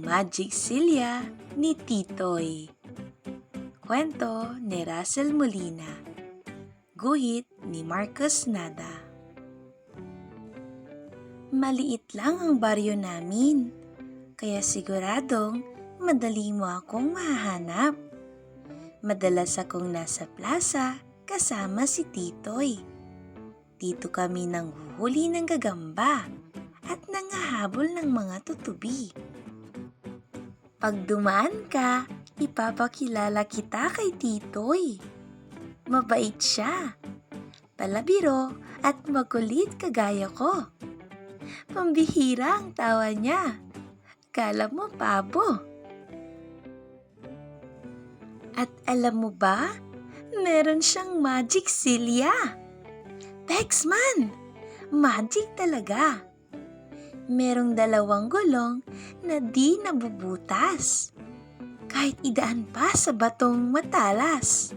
Magic Silya ni Titoy. Kwento ni Russell Molina. Guhit ni Marcos Nada. Maliit lang ang baryo namin, kaya siguradong madali mo akong mahanap. Madalas akong nasa plaza kasama si Titoy. Dito kami nang huhuli ng gagamba at nangahabol ng mga tutubi. Pag dumaan ka, ipapakilala kita kay Titoy. Mabait siya, palabiro at makulit kagaya ko. Pambihira ang tawa niya. Kala mo pabo. At alam mo ba, meron siyang magic silya. Texman! Magic talaga. Merong dalawang gulong na di nabubutas. Kahit idaan pa sa batong matalas.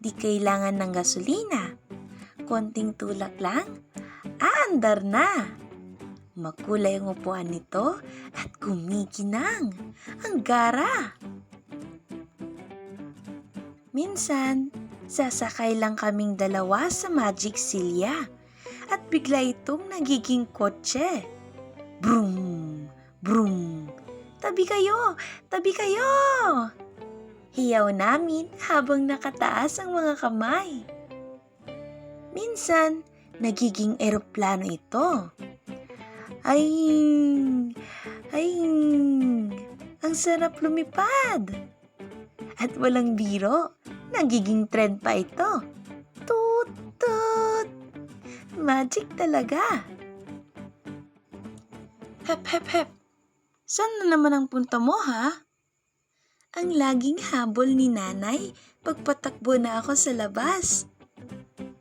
Di kailangan ng gasolina. Konting tulak lang, aandar na. Makulay ang upuan nito at kumikinang. Ang gara! Minsan, sasakay lang kaming dalawa sa Magic Silya at bigla itong nagiging kotse. Brum! Brum! Tabi kayo! Tabi kayo! Hiyaw namin habang nakataas ang mga kamay. Minsan, nagiging eroplano ito. Ay! Ay! Ang sarap lumipad! At walang biro, nagiging trend pa ito. Tut! Tut! Magic talaga! Hep, hep, hep! Saan na naman ang punta mo, ha? Ang laging habol ni nanay pagpatakbo na ako sa labas.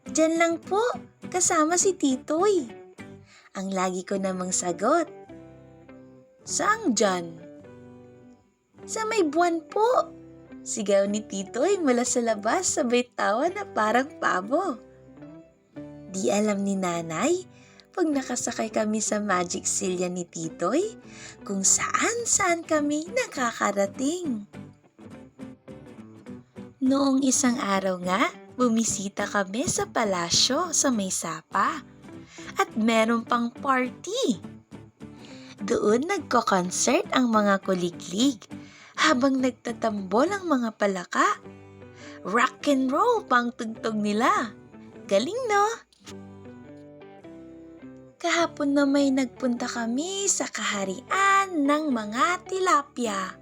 Diyan lang po, kasama si Titoy. Ang lagi ko namang sagot. Saang dyan? Sa may buwan po. Sigaw ni Titoy mula sa labas sabay tawa na parang pabo. Di alam ni nanay, pag nakasakay kami sa Magic Silya ni Titoy, kung saan saan kami nakakarating. Noong isang araw nga, bumisita kami sa palasyo sa may sapa at meron pang party. Doon nagko-concert ang mga kuliglig habang nagtatambol ang mga palaka. Rock and roll pang tugtog nila. Galing no? Kahapon na may nagpunta kami sa kaharian ng mga tilapia.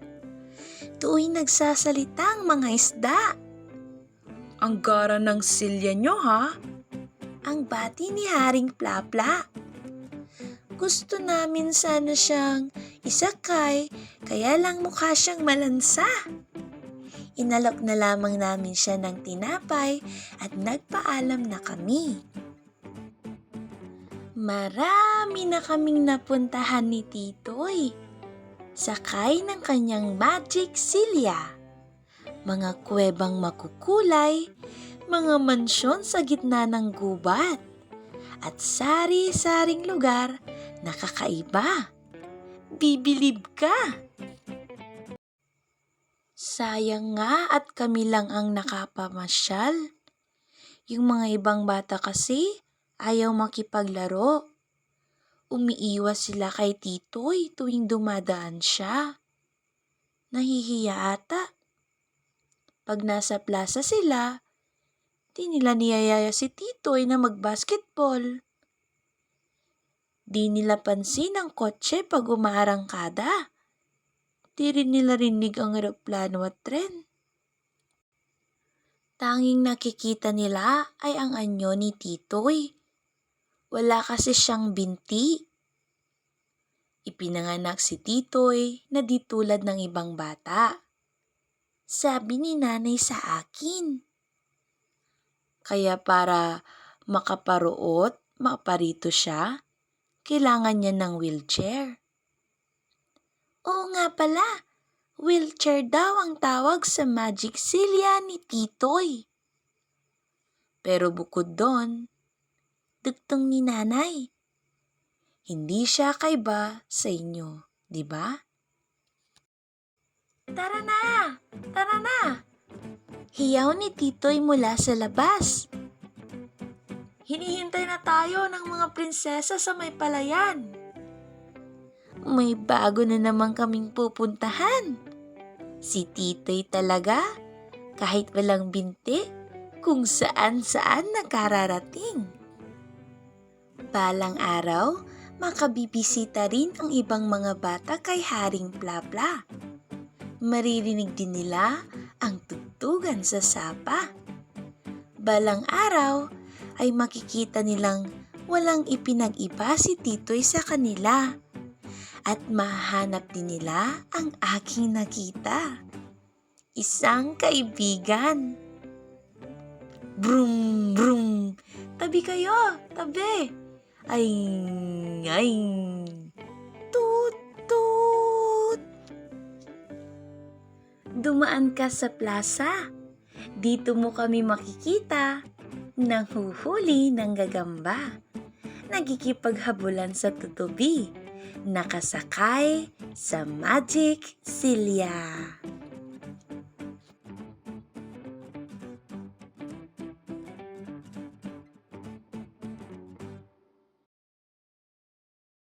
Tuoy nagsasalita ang mga isda. Ang gara ng silya nyo ha? Ang bati ni Haring Plapla. Gusto namin sana siyang isakay, kaya lang mukha siyang malansa. Inalok na lamang namin siya ng tinapay at nagpaalam na kami. Marami na kaming napuntahan ni Titoy. Sakay ng kanyang magic silya. Mga kuwebang makukulay, mga mansyon sa gitna ng gubat, at sari-saring lugar na kakaiba. Bibilib ka! Sayang nga at kami lang ang nakapamasyal. Yung mga ibang bata kasi ayaw makipaglaro. Umiiwas sila kay Titoy tuwing dumadaan siya. Nahihiya ata. Pag nasa plaza sila, di nila niyayaya si Titoy na magbasketball. Di nila pansin ang kotse pag umaarangkada. Di rin nila rinig ang eroplano at tren. Tanging nakikita nila ay ang anyo ni Titoy. Wala kasi siyang binti. Ipinanganak si Titoy na di tulad ng ibang bata. Sabi ni nanay sa akin. Kaya para makaparuot, makaparito siya, kailangan niya ng wheelchair. Oo nga pala, wheelchair daw ang tawag sa magic silya ni Titoy. Pero bukod doon, dugtong ni nanay. Hindi siya kaiba sa inyo, di ba? Tara na! Tara na! Hiyaw ni Titoy mula sa labas. Hinihintay na tayo ng mga prinsesa sa may palayan. May bago na naman kaming pupuntahan. Si Titoy talaga, kahit walang binti, kung saan-saan nakararating. Balang araw, makabibisita rin ang ibang mga bata kay Haring Blabla. Maririnig din nila ang tugtugan sa sapa. Balang araw ay makikita nilang walang ipinag-iba si Titoy sa kanila. At mahanap din nila ang aking nakita. Isang kaibigan. Brum, brum. Tabi kayo, tabi. Ay, ay. Tut, tut. Dumaan ka sa plaza. Dito mo kami makikita nang huhuli ng gagamba. Nagkikipaghabulan sa tutubi. Nakasakay sa Magic Silya.